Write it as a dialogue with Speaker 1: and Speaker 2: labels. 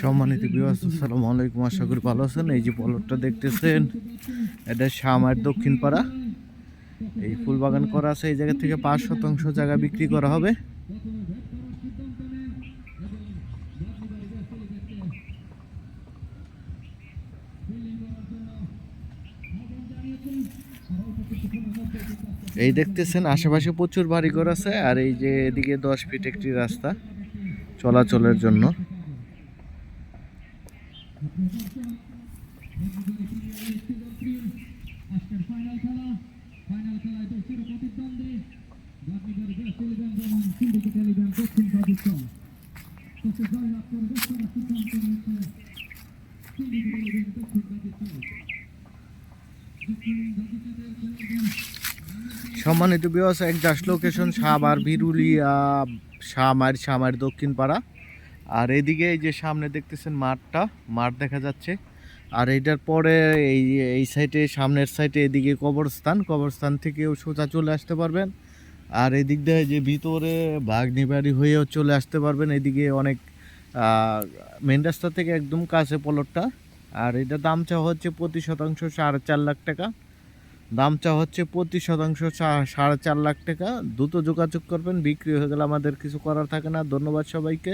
Speaker 1: সম্মানিত বিবাস আসসালামু আলাইকুম। আশা করি ভালো আছেন। এই যে পলটটা দেখতেছেন, এটা শামার দক্ষিণ পাড়া এই ফুল বাগান করা আছে, এই জায়গা থেকে পাঁচ শতাংশ জায়গা বিক্রি করা হবে। এই দেখতেছেন, আশেপাশে প্রচুর বাড়িঘর আছে, আর এই যে এদিকে দশ ফিট একটি রাস্তা। চলাচলের জন্য।
Speaker 2: আজকের ফাইনাল
Speaker 1: সম্মানিত বিবাস এক দাস লোকেশন সাবার বিরুলিয়া শামার শামার দক্ষিণ পাড়া আর এদিকে এই যে সামনে দেখতেছেন মাঠটা, মাঠ দেখা যাচ্ছে। আর এইটার পরে এই এই সাইডে সামনের সাইডে এদিকে কবরস্থান কবরস্থান থেকেও সোজা চলে আসতে পারবেন। আর এদিক দিয়ে যে ভিতরে বাগনি বাড়ি হয়েও চলে আসতে পারবেন। এদিকে অনেক মেন রাস্তা থেকে একদম কাছে পলটটা আর এটা দাম চাওয়া হচ্ছে প্রতি শতাংশ, সাড়ে চার লাখ টাকা। দাম চা হচ্ছে প্রতি শতাংশ সাড়ে চার লাখ টাকা। দ্রুত যোগাযোগ করবেন, বিক্রি হয়ে গেলে আমাদের কিছু করার থাকে না। ধন্যবাদ সবাইকে।